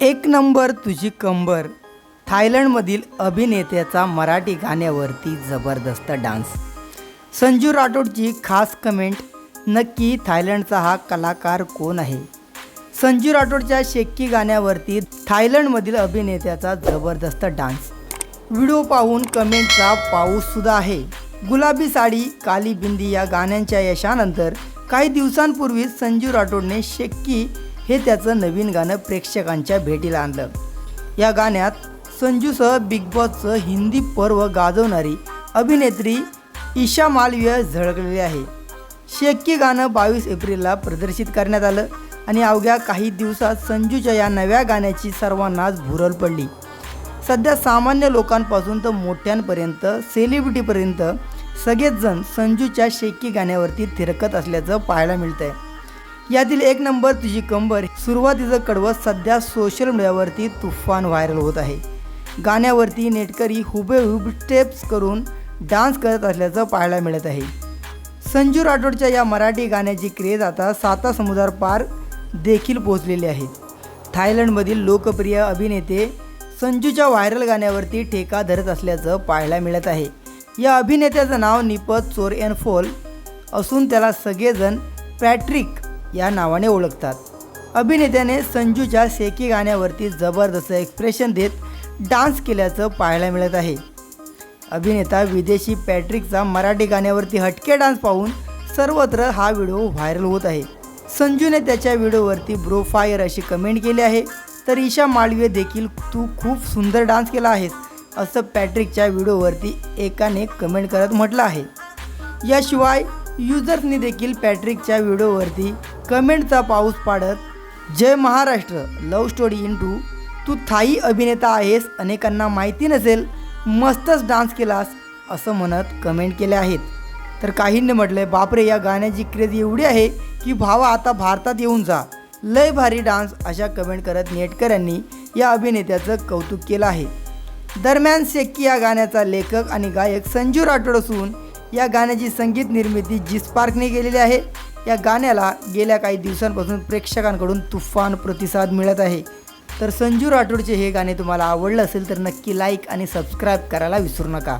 एक नंबर तुझी कंबर. थायलंडमधील अभिनेत्याचा मराठी गाण्यावरती जबरदस्त डान्स. संजू राठोडची खास कमेंट नक्की थायलंडचा हा कलाकार कोण आहे? संजू राठोडच्या शेक्की गाण्यावरती थायलंडमधील अभिनेत्याचा जबरदस्त डान्स. व्हिडिओ पाहून कमेंटचा पाऊससुद्धा आहे. गुलाबी साडी काली बिंदी या गाण्यांच्या यशानंतर काही दिवसांपूर्वीच संजू राठोडने शेक्की हे त्याचं नवीन गाणं प्रेक्षकांच्या भेटीला आणलं. या गाण्यात संजूसह बिग बॉसचं हिंदी पर्व गाजवणारी अभिनेत्री ईशा मालवीय झळकलेली आहे. शेक्की गाणं बावीस एप्रिलला प्रदर्शित करण्यात आलं आणि अवघ्या काही दिवसात संजूच्या या नव्या गाण्याची सर्वांनाच भुरळ पडली. सध्या सामान्य लोकांपासून तर मोठ्यांपर्यंत सेलिब्रिटीपर्यंत सगळेच जण संजूच्या शेकी गाण्यावरती थिरकत असल्याचं पाहायला मिळतं आहे यातील एक नंबर तुझी कंबर सुरुवातीचं कडवत सध्या सोशल मीडियावरती तुफान व्हायरल होत आहे. गाण्यावरती नेटकरी हुबेहूब स्टेप्स करून डान्स करत असल्याचं पाहायला मिळत आहे. संजू राठोडच्या या मराठी गाण्याची क्रेज आता साता समुद्र पार देखील पोहोचलेली आहे. थायलंडमधील लोकप्रिय अभिनेते संजूच्या व्हायरल गाण्यावरती ठेका धरत असल्याचं पाहायला मिळत आहे. या अभिनेत्याचं नाव निपत चोर एन फोल असून त्याला सगळेजण पॅट्रिक या नावाने ओळखतात. अभिनेत्याने संजूच्या सेकी गाण्यावरती जबरदस्त एक्सप्रेशन देत डान्स केल्याचं पाहायला मिळत आहे. अभिनेता विदेशी पॅट्रिकचा मराठी गाण्यावरती हटके डान्स पाहून सर्वत्र हा व्हिडिओ व्हायरल होत आहे. संजूने त्याच्या व्हिडिओवरती ब्रो फायर अशी कमेंट केली आहे तर ईशा माळवीय देखील तू खूप सुंदर डान्स केला आहेस असं पॅट्रिकच्या व्हिडिओवरती एकाने कमेंट करत म्हटलं आहे. याशिवाय युजर्सनी देखील पॅट्रिकच्या व्हिडिओवरती कमेंटचा पाऊस पाडत जय महाराष्ट्र लव्ह स्टोरी इन टू तू थाई अभिनेता आहेस अनेकांना माहिती नसेल मस्तच डान्स केलास असं म्हणत कमेंट केले आहेत. तर काहींनी म्हटलंय बापरे या गाण्याची क्रेज एवढी आहे की भावा आता भारतात येऊन जा. लय भारी डान्स अशा कमेंट करत नेटकऱ्यांनी या अभिनेत्याचं कौतुक केलं आहे. दरम्यान शेक्की या गाण्याचा लेखक आणि गायक संजू राठोड असून या गाण्याची संगीत निर्मिती जी स्पार्कने केलेली आहे. या गाण्याला गेल्या काही दिवसांपासून प्रेक्षकांकडून तुफान प्रतिसाद मिळत आहे. तर संजू राठोडचे हे गाणे तुम्हाला आवडलं असेल तर नक्की लाईक आणि सबस्क्राईब करायला विसरू नका.